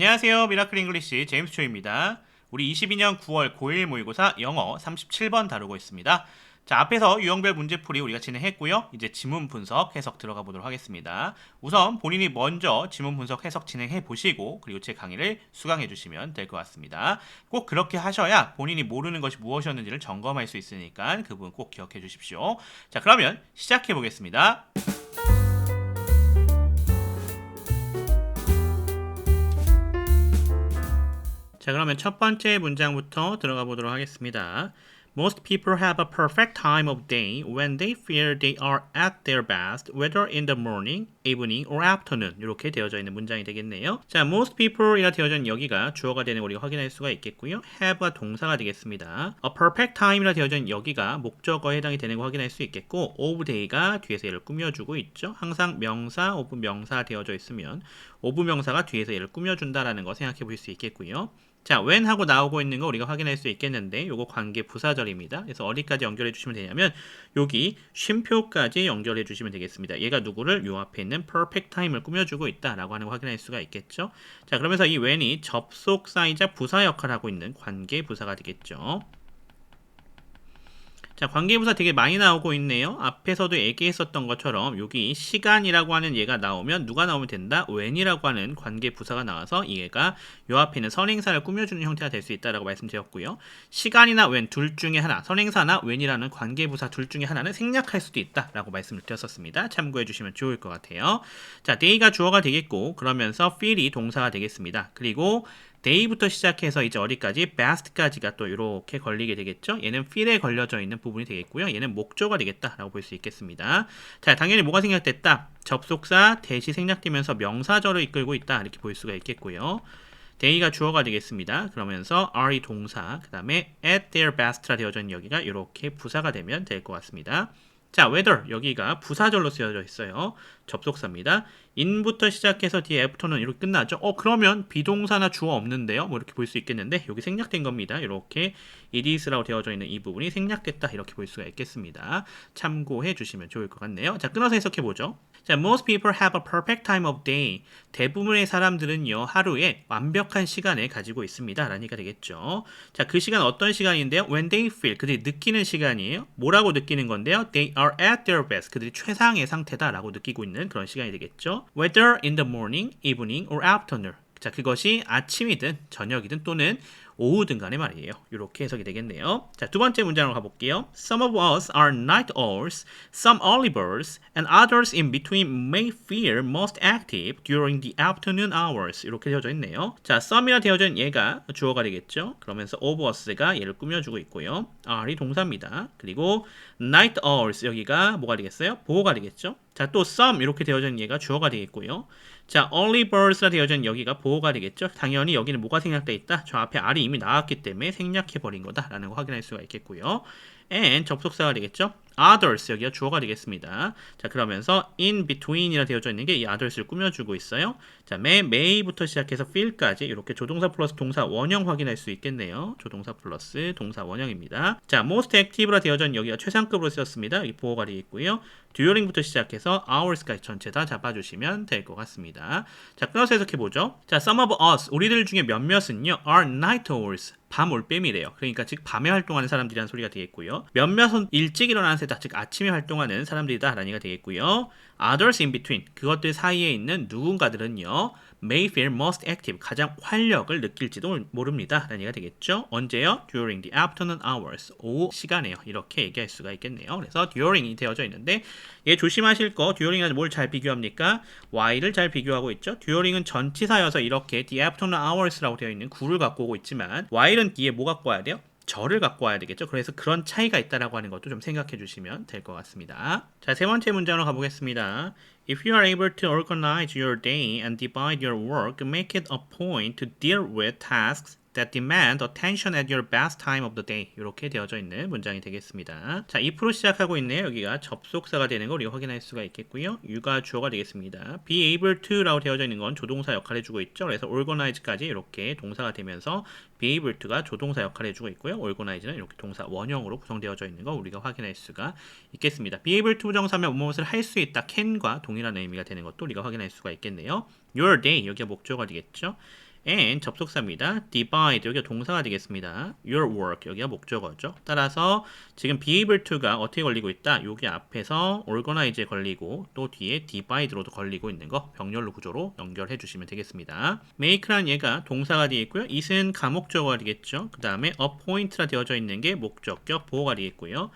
안녕하세요. 미라클 잉글리시 제임스 초입니다. 우리 22년 9월 고1 모의고사 영어 37번 다루고 있습니다. 자, 앞에서 유형별 문제풀이 우리가 진행했고요. 이제 지문 분석 해석 들어가 보도록 하겠습니다. 우선 본인이 먼저 지문 분석 해석 진행해 보시고 그리고 제 강의를 수강해 주시면 될 것 같습니다. 꼭 그렇게 하셔야 본인이 모르는 것이 무엇이었는지를 점검할 수 있으니까 그 부분 꼭 기억해 주십시오. 자, 그러면 시작해 보겠습니다. 자, 그러면 첫 번째 문장부터 들어가 보도록 하겠습니다. Most people have a perfect time of day when they feel they are at their best, whether in the morning, evening, or afternoon. 이렇게 되어져 있는 문장이 되겠네요. 자, most people이라 되어져 있는 여기가 주어가 되는 거 우리가 확인할 수가 있겠고요. have가 동사가 되겠습니다. a perfect time이라 되어져 있는 여기가 목적어에 해당이 되는 거 확인할 수 있겠고, of day가 뒤에서 얘를 꾸며주고 있죠. 항상 명사, of 명사 되어져 있으면 of 명사가 뒤에서 얘를 꾸며준다라는 거 생각해 볼 수 있겠고요. 자, when 하고 나오고 있는 거 우리가 확인할 수 있겠는데 요거 관계 부사절입니다. 그래서 어디까지 연결해 주시면 되냐면 여기 쉼표까지 연결해 주시면 되겠습니다. 얘가 누구를 요 앞에 있는 perfect time을 꾸며주고 있다라고 하는 거 확인할 수가 있겠죠. 자, 그러면서 이 when이 접속사이자 부사 역할을 하고 있는 관계 부사가 되겠죠. 자, 관계부사 되게 많이 나오고 있네요. 앞에서도 얘기했었던 것처럼 여기 시간이라고 하는 얘가 나오면 누가 나오면 된다? when이라고 하는 관계부사가 나와서 얘가 요 앞에 있는 선행사를 꾸며주는 형태가 될 수 있다라고 말씀드렸고요. 시간이나 when 둘 중에 하나, 선행사나 when이라는 관계부사 둘 중에 하나는 생략할 수도 있다라고 말씀을 드렸었습니다. 참고해 주시면 좋을 것 같아요. 자, day가 주어가 되겠고 그러면서 feel이 동사가 되겠습니다. 그리고 day부터 시작해서 이제 어디까지 best까지가 또 이렇게 걸리게 되겠죠. 얘는 feel에 걸려져 있는 부분이 되겠고요. 얘는 목조가 되겠다라고 볼 수 있겠습니다. 자, 당연히 뭐가 생략됐다? 접속사 대시 생략되면서 명사절을 이끌고 있다 이렇게 볼 수가 있겠고요. day가 주어가 되겠습니다. 그러면서 are이 동사, 그 다음에 at their best라 되어져 있는 여기가 이렇게 부사가 되면 될 것 같습니다. 자, whether 여기가 부사절로 쓰여져 있어요. 접속사입니다. in부터 시작해서 뒤에 after는 이렇게 끝나죠. 어, 그러면 비동사나 주어 없는데요. 뭐 이렇게 볼 수 있겠는데 여기 생략된 겁니다. 이렇게 it is라고 되어져 있는 이 부분이 생략됐다. 이렇게 볼 수가 있겠습니다. 참고해 주시면 좋을 것 같네요. 자, 끊어서 해석해 보죠. 자, most people have a perfect time of day. 대부분의 사람들은요, 하루에 완벽한 시간을 가지고 있습니다. 라니까 되겠죠. 자, 그 시간 어떤 시간인데요? When they feel. 그들이 느끼는 시간이에요. 뭐라고 느끼는 건데요? They are at their best. 그들이 최상의 상태다. 라고 느끼고 있는 그런 시간이 되겠죠. Whether in the morning, evening, or afternoon. 자, 그것이 아침이든 저녁이든 또는 오후든 간에 말이에요. 이렇게 해석이 되겠네요. 자, 두 번째 문장으로 가볼게요. Some of us are night owls, some early birds, and others in between may feel most active during the afternoon hours. 이렇게 되어져 있네요. 자, some이라 되어져 있는 얘가 주어가 되겠죠. 그러면서 of us가 얘를 꾸며주고 있고요. are이 동사입니다. 그리고 night owls 여기가 뭐가 되겠어요? 보호가 되겠죠. 자, 또 some 이렇게 되어져 있는 얘가 주어가 되겠고요. 자, birds라 되어져 있는 여기가 보호가 되겠죠. 당연히 여기는 뭐가 생략돼 있다? 저 앞에 R이 이미 나왔기 때문에 생략해 버린 거다라는 거 확인할 수가 있겠고요. And 접속사가 되겠죠. others 여기가 주어가 되겠습니다. 자 그러면서 in between이라 되어져 있는 게 이 others를 꾸며주고 있어요. 자 may, may부터 시작해서 feel까지 이렇게 조동사 플러스 동사 원형 확인할 수 있겠네요. 조동사 플러스 동사 원형입니다. 자 most active라 되어져 있는 여기가 최상급으로 쓰였습니다. 여기 보호가 되겠고요. during부터 시작해서 hours까지 전체 다 잡아주시면 될 것 같습니다. 자 끊어서 해석해보죠. 자 some of us 우리들 중에 몇몇은요 are night owls 밤 올빼미래요. 그러니까 즉 밤에 활동하는 사람들이라는 소리가 되겠고요. 몇몇은 일찍 일어나는 세다, 즉 아침에 활동하는 사람들이다 라는 얘기가 되겠고요. Others in between, 그것들 사이에 있는 누군가들은요. May feel most active, 가장 활력을 느낄지도 모릅니다. 라는 얘기가 되겠죠. 언제요? during the afternoon hours, 오후 시간에요. 이렇게 얘기할 수가 있겠네요. 그래서 during이 되어져 있는데 얘 조심하실 거, during은 뭘잘 비교합니까? while을 잘 비교하고 있죠. during은 전치사여서 이렇게 the afternoon hours라고 되어 있는 구를 갖고 오고 있지만 while은 뒤에 뭐 갖고 와야 돼요? 절을 갖고 와야 되겠죠. 그래서 그런 차이가 있다라고 하는 것도 좀 생각해 주시면 될 것 같습니다. 자, 세 번째 문장으로 가보겠습니다. If you are able to organize your day and divide your work, make it a point to deal with tasks that demand attention at your best time of the day 이렇게 되어져 있는 문장이 되겠습니다. 자, 2% 시작하고 있네요. 여기가 접속사가 되는 걸 우리가 확인할 수가 있겠고요. 유가 주어가 되겠습니다. be able to라고 되어져 있는 건 조동사 역할을 해주고 있죠. 그래서 organize까지 이렇게 동사가 되면서 be able to가 조동사 역할을 해주고 있고요. organize는 이렇게 동사 원형으로 구성되어져 있는 거 우리가 확인할 수가 있겠습니다. be able to 부정사면 무엇을 할 수 있다 can과 동일 한 의미가 되는 것도 우리가 확인할 수가 있겠네요. your day 여기가 목적어가 되겠죠. and 접속사입니다. divide 여기가 동사가 되겠습니다. your work 여기가 목적어죠. 따라서 지금 be able to가 어떻게 걸리고 있다? 여기 앞에서 organize에 걸리고 또 뒤에 divide로도 걸리고 있는 거 병렬로 구조로 연결해 주시면 되겠습니다. make란 얘가 동사가 되어 있고요. it은 가목적어가 되겠죠. 그 다음에 appoint라 되어져 있는 게 목적격 보호가 되겠고요.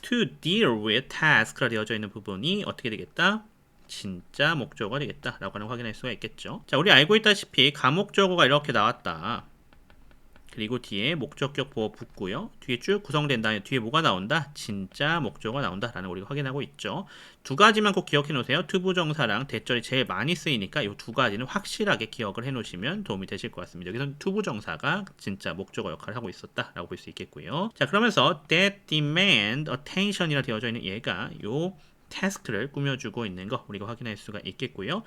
to deal with task라 되어져 있는 부분이 어떻게 되겠다? 진짜 목적어가 되겠다라고 하는 걸 확인할 수가 있겠죠. 자, 우리 알고 있다시피 가목적어가 이렇게 나왔다. 그리고 뒤에 목적격 보호 붙고요. 뒤에 쭉 구성된 다음에 뒤에 뭐가 나온다? 진짜 목적어가 나온다라는 걸 우리가 확인하고 있죠. 두 가지만 꼭 기억해 놓으세요. 투부정사랑 대절이 제일 많이 쓰이니까 이 두 가지는 확실하게 기억을 해 놓으시면 도움이 되실 것 같습니다. 여기서는 투부정사가 진짜 목적어 역할을 하고 있었다라고 볼 수 있겠고요. 자, 그러면서 that demand attention이라 되어져 있는 얘가 요 태스크를 꾸며주고 있는 거 우리가 확인할 수가 있겠고요.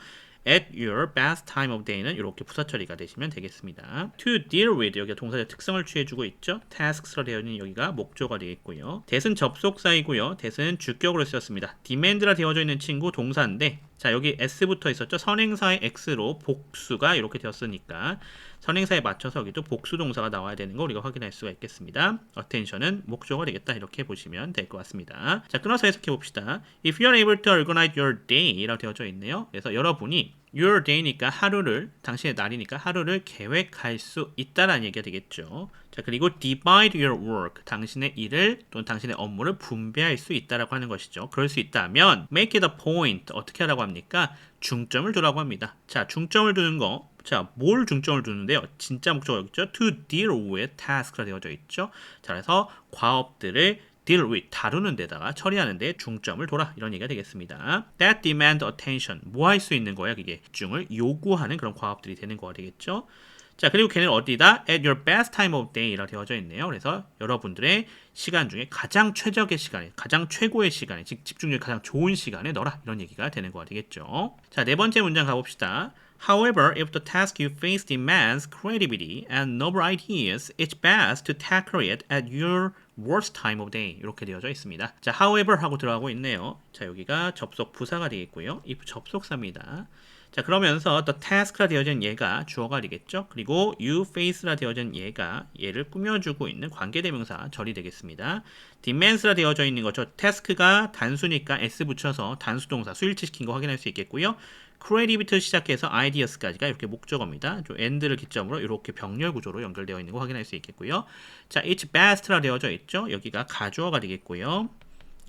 At your best time of day는 이렇게 부사 처리가 되시면 되겠습니다. To deal with 여기가 동사의 특성을 취해주고 있죠. tasks로 되어 있는 여기가 목조가 되겠고요. that은 접속사이고요. that은 주격으로 쓰였습니다. demand라 되어져 있는 친구 동사인데 자 여기 s부터 있었죠. 선행사의 x로 복수가 이렇게 되었으니까 선행사에 맞춰서 여기도 복수 동사가 나와야 되는 거 우리가 확인할 수가 있겠습니다. attention은 목적어가 되겠다 이렇게 보시면 될 것 같습니다. 자 끊어서 해석해 봅시다. If you are able to organize your day라고 되어져 있네요. 그래서 여러분이 your day니까 하루를 당신의 날이니까 하루를 계획할 수 있다라는 얘기가 되겠죠. 자 그리고 divide your work 당신의 일을 또는 당신의 업무를 분배할 수 있다라고 하는 것이죠. 그럴 수 있다면 make it a point 어떻게 하라고 합니까? 중점을 두라고 합니다. 자 중점을 두는 거. 자, 뭘 중점을 두는데요? 진짜 목적어 있죠? To deal with task가 되어져 있죠. 자, 그래서 과업들을 deal with 다루는 데다가 처리하는 데 중점을 둬라 이런 얘기가 되겠습니다. That demand attention 뭐 할 수 있는 거야 그게 집중을 요구하는 그런 과업들이 되는 거가 되겠죠. 자 그리고 걔는 어디다? At your best time of day라고 되어져 있네요. 그래서 여러분들의 시간 중에 가장 최적의 시간에 가장 최고의 시간에 즉 집중력이 가장 좋은 시간에 넣어라 이런 얘기가 되는 거가 되겠죠. 자 네 번째 문장 가봅시다. However, if the task you face demands creativity and novel ideas, it's best to tackle it at your worst time of day. 이렇게 되어져 있습니다. 자, however 하고 들어가고 있네요. 자, 여기가 접속 부사가 되겠고요. if 접속사입니다. 자, 그러면서 the task라 되어진 얘가 주어가 되겠죠. 그리고 you face라 되어진 얘가 얘를 꾸며주고 있는 관계대명사 절이 되겠습니다. demands라 되어져 있는 거죠. task가 단수니까 s 붙여서 단수동사 수일치시킨 거 확인할 수 있겠고요. Creativity부터 시작해서 ideas까지가 이렇게 목적어입니다. 좀 end를 기점으로 이렇게 병렬 구조로 연결되어 있는 거 확인할 수 있겠고요. 자, it's best라 되어져 있죠. 여기가 가주어가 되겠고요.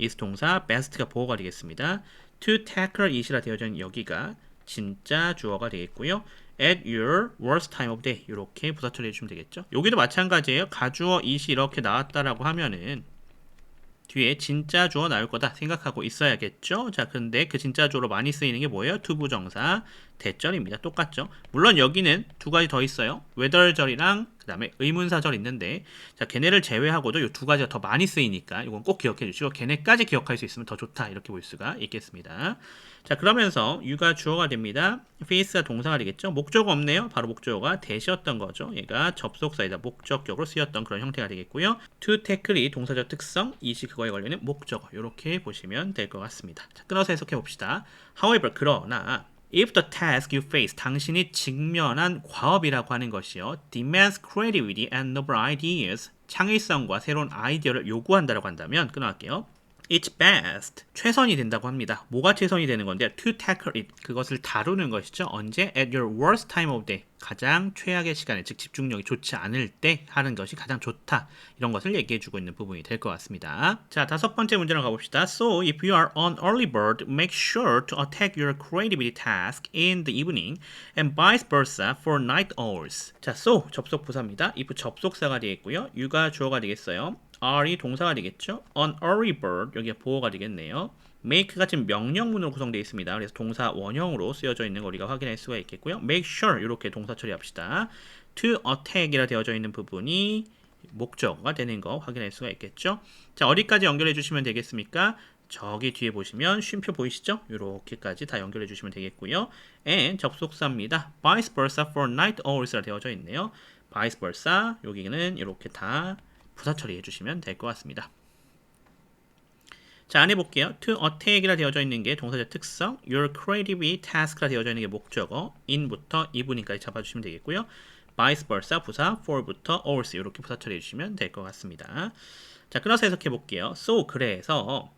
is 동사, best가 보어가 되겠습니다. to tackle it이라 되어져 있는 여기가 진짜 주어가 되겠고요. at your worst time of day 이렇게 부사 처리해 주시면 되겠죠. 여기도 마찬가지예요. 가주어 it이 이렇게 나왔다라고 하면은 뒤에 진짜 주어 나올 거다 생각하고 있어야겠죠. 자, 근데 그 진짜 주어로 많이 쓰이는 게 뭐예요? 투부정사 대절입니다. 똑같죠. 물론 여기는 두 가지 더 있어요. 외덜절이랑 그 다음에 의문사절 있는데 자 걔네를 제외하고도 이 두 가지가 더 많이 쓰이니까 이건 꼭 기억해 주시고 걔네까지 기억할 수 있으면 더 좋다 이렇게 볼 수가 있겠습니다. 자 그러면서 유가 주어가 됩니다. face가 동사가 되겠죠. 목적어 없네요. 바로 목적어가 대시였던 거죠. 얘가 접속사이다 목적격으로 쓰였던 그런 형태가 되겠고요. to tackle이 동사적 특성, 이시 그거에 걸리는 목적어 이렇게 보시면 될 것 같습니다. 자 끊어서 해석해 봅시다. However 그러나 If the task you face, 당신이 직면한 과업이라고 하는 것이요, demands creativity and novel ideas, 창의성과 새로운 아이디어를 요구한다고 한다면 끊어갈게요. It's best. 최선이 된다고 합니다. 뭐가 최선이 되는 건데 to tackle it. 그것을 다루는 것이죠. 언제? At your worst time of day. 가장 최악의 시간에 즉 집중력이 좋지 않을 때 하는 것이 가장 좋다. 이런 것을 얘기해 주고 있는 부분이 될 것 같습니다. 자, 다섯 번째 문제로 가봅시다. So, if you are an early bird, make sure to attack your creativity task in the evening and vice versa for night owls. 자, so 접속 부사입니다. if 접속사가 되겠고요. you가 주어가 되겠어요. Are이 동사가 되겠죠. an early bird 여기가 보어가 되겠네요. make가 지금 명령문으로 구성되어 있습니다. 그래서 동사 원형으로 쓰여져 있는 거 우리가 확인할 수가 있겠고요. make sure 이렇게 동사 처리합시다. to attack이라 되어져 있는 부분이 목적어가 되는 거 확인할 수가 있겠죠. 자 어디까지 연결해 주시면 되겠습니까? 저기 뒤에 보시면 쉼표 보이시죠? 이렇게까지 다 연결해 주시면 되겠고요. and 접속사입니다. vice versa for night owls라 되어져 있네요. vice versa 여기는 이렇게 다 부사 처리해 주시면 될 것 같습니다. 자, 안에 볼게요. to attack이라 되어져 있는 게 동사적 특성, your creative task라 되어져 있는 게 목적어, in부터 evening까지 잡아주시면 되겠고요. vice versa 부사 for부터 always 이렇게 부사 처리해 주시면 될 것 같습니다. 자, 끊어서 해석해 볼게요. So 그래서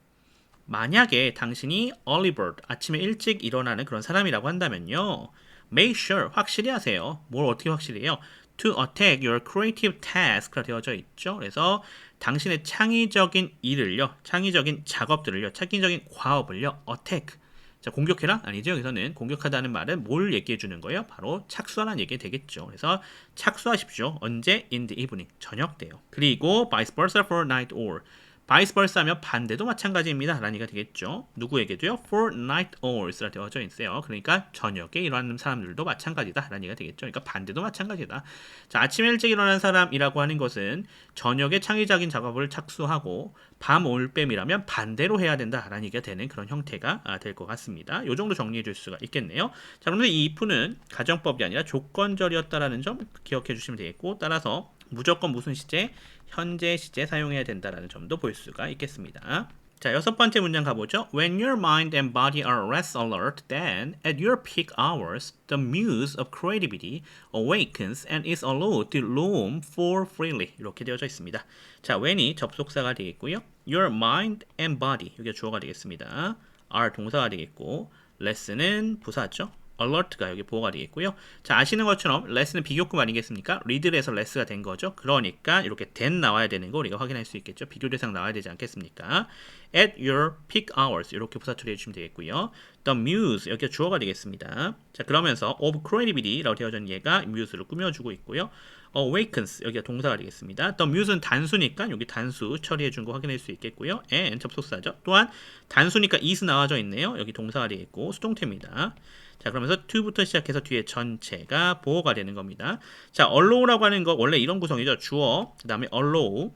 만약에 당신이 early bird 아침에 일찍 일어나는 그런 사람이라고 한다면요. make sure 확실히 하세요. 뭘 어떻게 확실히 해요? To attack your creative task가 되어져 있죠. 그래서 당신의 창의적인 일을요, 창의적인 작업들을요, 창의적인 과업을요, attack. 자, 공격해라? 아니죠. 여기서는 공격하다는 말은 뭘 얘기해 주는 거예요? 바로 착수하라는 얘기 되겠죠. 그래서 착수하십시오. 언제? in the evening. 저녁 때요. 그리고 vice versa for night or. Vice versa 하면 반대도 마찬가지입니다. 라는 얘기가 되겠죠. 누구에게도요? for night owls라 되어져 있어요. 그러니까 저녁에 일어나는 사람들도 마찬가지다. 라는 얘기가 되겠죠. 그러니까 반대도 마찬가지다. 자, 아침에 일찍 일어나는 사람이라고 하는 것은 저녁에 창의적인 작업을 착수하고 밤 올빼미라면 반대로 해야 된다. 라는 얘기가 되는 그런 형태가 아, 될것 같습니다. 이 정도 정리해 줄 수가 있겠네요. 자, 그런데 이 if는 가정법이 아니라 조건절이었다라는 점 기억해 주시면 되겠고 따라서 무조건 무슨 시제? 현재 시제 사용해야 된다라는 점도 볼 수가 있겠습니다. 자, 여섯 번째 문장 가보죠. When your mind and body are less alert, then at your peak hours, the muse of creativity awakens and is allowed to roam for freely. 이렇게 되어져 있습니다. 자, when이 접속사가 되겠고요. Your mind and body, 이게 주어가 되겠습니다. are 동사가 되겠고, less는 부사죠. Alert가 여기 보호가 되겠고요. 자, 아시는 것처럼 less는 비교급 아니겠습니까? read를 해서 less가 된 거죠. 그러니까 이렇게 then 나와야 되는 거 우리가 확인할 수 있겠죠. 비교 대상 나와야 되지 않겠습니까? at your peak hours 이렇게 부사 처리해 주시면 되겠고요. the muse 여기가 주어가 되겠습니다. 자, 그러면서 of creativity라고 있는 얘가 muse를 꾸며주고 있고요. awakens 여기가 동사가 되겠습니다. the muse는 단수니까 여기 단수 처리해 준 거 확인할 수 있겠고요. and 접속사죠. 또한 단수니까 is 나와져 있네요. 여기 동사가 되겠고 수동태입니다. 자, 그러면서 to부터 시작해서 뒤에 전체가 보호가 되는 겁니다. 자, allow라고 하는 거 원래 이런 구성이죠. 주어, 그 다음에 allow,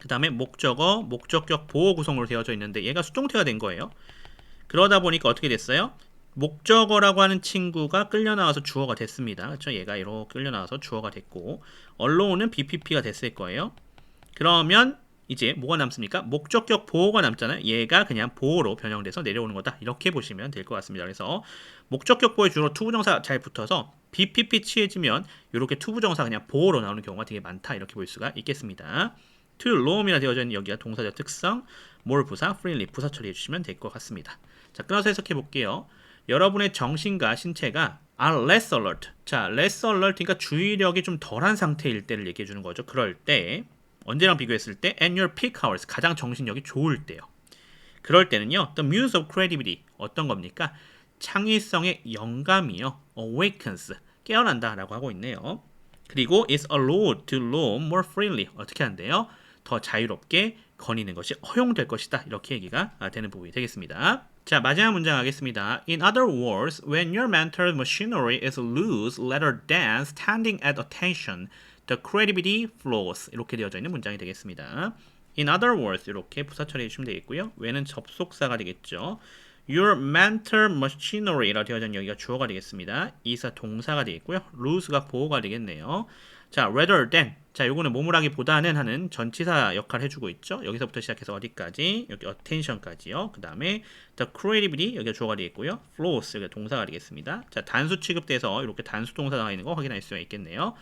그 다음에 목적어, 목적격 보호 구성으로 되어져 있는데 얘가 수동태가 된 거예요. 그러다 보니까 어떻게 됐어요? 목적어라고 하는 친구가 끌려 나와서 주어가 됐습니다. 그렇죠? 얘가 이렇게 끌려 나와서 주어가 됐고 allow는 BPP가 됐을 거예요. 그러면 이제 뭐가 남습니까? 목적격 보호가 남잖아요. 얘가 그냥 보호로 변형돼서 내려오는 거다. 이렇게 보시면 될 것 같습니다. 그래서 목적격 보호에 주로 투부정사 잘 붙어서 BPP 취해지면 이렇게 투부정사 그냥 보호로 나오는 경우가 되게 많다. 이렇게 볼 수가 있겠습니다. to roam이라 되어져 있는 여기가 동사적 특성, more 부사, freely 부사 처리해 주시면 될 것 같습니다. 자, 끊어서 해석해 볼게요. 여러분의 정신과 신체가 are less alert. 자, less alert, 그러니까 주의력이 좀 덜한 상태일 때를 얘기해 주는 거죠. 그럴 때 언제랑 비교했을 때 your peak hours 가장 정신력이 좋을 때요. 그럴 때는요. The muse of creativity 어떤 겁니까? 창의성의 영감이요. awakens 깨어난다라고 하고 있네요. 그리고 is allowed to roam more freely 어떻게 한대요? 더 자유롭게 거니는 것이 허용될 것이다. 이렇게 얘기가 되는 부분이 되겠습니다. 자, 마지막 문장 하겠습니다. In other words, when your mental machinery is loose rather than standing at attention, the creativity flows. 이렇게 되어져 있는 문장이 되겠습니다. In other words, 이렇게 부사 처리해 주시면 되겠고요. when은 접속사가 되겠죠. Your mental machinery라 있는 여기가 주어가 되겠습니다. 이사 동사가 되겠고요. loose가 보호가 되겠네요. 자, rather than. 자, 요거는 모물하기보다는 하는 전치사 역할을 해주고 있죠. 여기서부터 시작해서 어디까지? 여기 attention까지요. 그 다음에 the creativity 여기가 주어가 되겠고요. flows 여기가 동사가 되겠습니다. 자, 단수 취급돼서 이렇게 단수 동사 나와 있는 거 확인할 수가 있겠네요.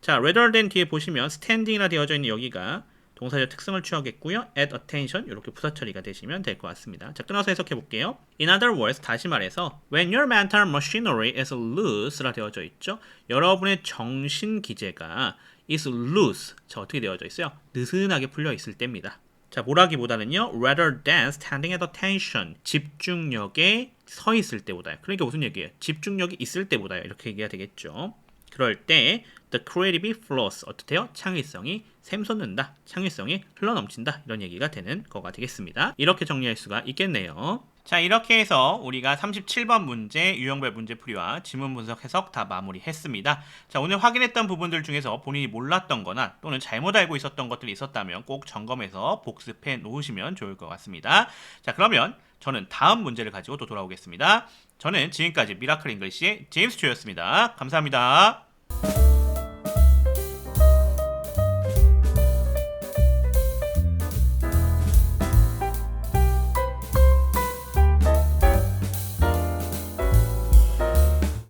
자, rather than 뒤에 보시면 standing이라 되어져 있는 여기가 동사적 특성을 취하겠고요. at attention 이렇게 부사 처리가 되시면 될 것 같습니다. 자, 끊어서 해석해 볼게요. In other words, 다시 말해서 when your mental machinery is loose라 되어져 있죠. 여러분의 정신 기제가 is loose. 자, 어떻게 되어져 있어요? 느슨하게 풀려 있을 때입니다. 자, 뭐라기보다는요. rather than standing at attention. 집중력에 서 있을 때보다요. 그러니까 무슨 얘기예요? 집중력이 있을 때보다요. 이렇게 얘기가 되겠죠. 그럴 때 the creative flows 어떻대요? 창의성이 샘솟는다. 창의성이 흘러넘친다. 이런 얘기가 되는 거가 되겠습니다. 이렇게 정리할 수가 있겠네요. 자 이렇게 해서 우리가 37번 문제 유형별 문제풀이와 지문 분석 해석 다 마무리했습니다. 자 오늘 확인했던 부분들 중에서 본인이 몰랐던 거나 또는 잘못 알고 있었던 것들이 있었다면 꼭 점검해서 복습해 놓으시면 좋을 것 같습니다. 자 그러면 저는 다음 문제를 가지고 또 돌아오겠습니다. 저는 지금까지 미라클 잉글리시의 제임스 조였습니다. 감사합니다.